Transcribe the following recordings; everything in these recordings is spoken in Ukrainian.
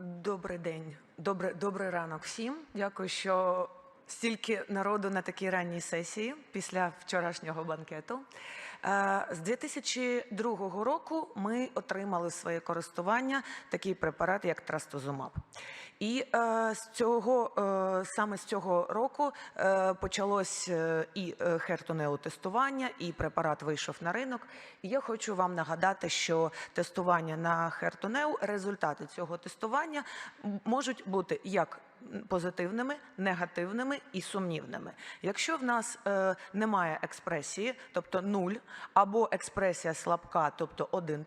Добрий день, добре, добрий ранок всім. Дякую, що стільки народу на такій ранній сесії після вчорашнього банкету. Е, З 2002 року ми отримали своє користування такий препарат, як трастузумаб. І е, з цього е, саме з цього року почалось і е, тестування, і препарат вийшов на ринок. І я хочу вам нагадати, що тестування на хертонеу, результати цього тестування можуть бути як позитивними, негативними і сумнівними. Якщо в нас е, немає експресії, тобто нуль, або експресія слабка, тобто 1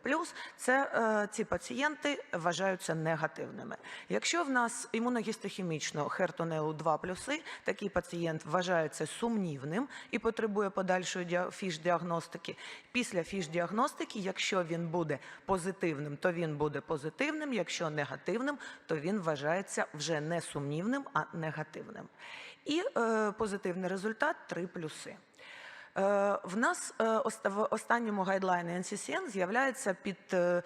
це е, ці пацієнти вважаються негативними. Якщо в нас імуногістохімічно хертонеу 2 плюси, такий пацієнт вважається сумнівним і потребує подальшої фіш-діагностики. Після фіш-діагностики, якщо він буде позитивним, то він буде позитивним. Якщо негативним, то він вважається вже не сумнівним, а негативним. І е, позитивний результат три плюси. Е, В нас е, в останньому гайдлайні NCCN з'являється під е,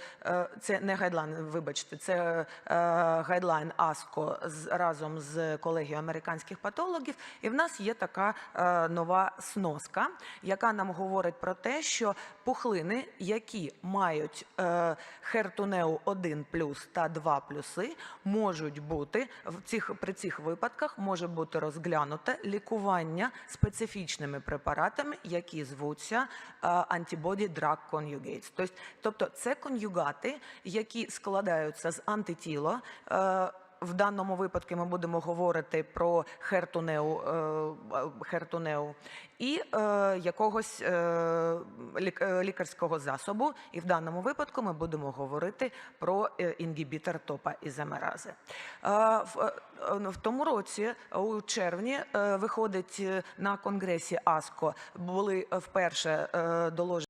це не гайдлайн, вибачте, це гайдлайн АСКО разом з колегією американських патологів. І в нас є така нова сноска, яка нам говорить про те, що пухлини, які мають хертунеу 1 плюс та 2 плюси, можуть бути в цих при цих випадках може бути розглянуте лікування специфічними препаратами, які звуться антибоді antibody drug conjugates. Тобто, це конюгати, які складаються з антитіло. В даному випадку ми будемо говорити про хертунеу, е, е, і е, якогось лік- лікарського засобу. І в даному випадку ми будемо говорити про інгібітор топа ізомерази. В, тому році, у червні, виходить на конгресі АСКО, були вперше доложені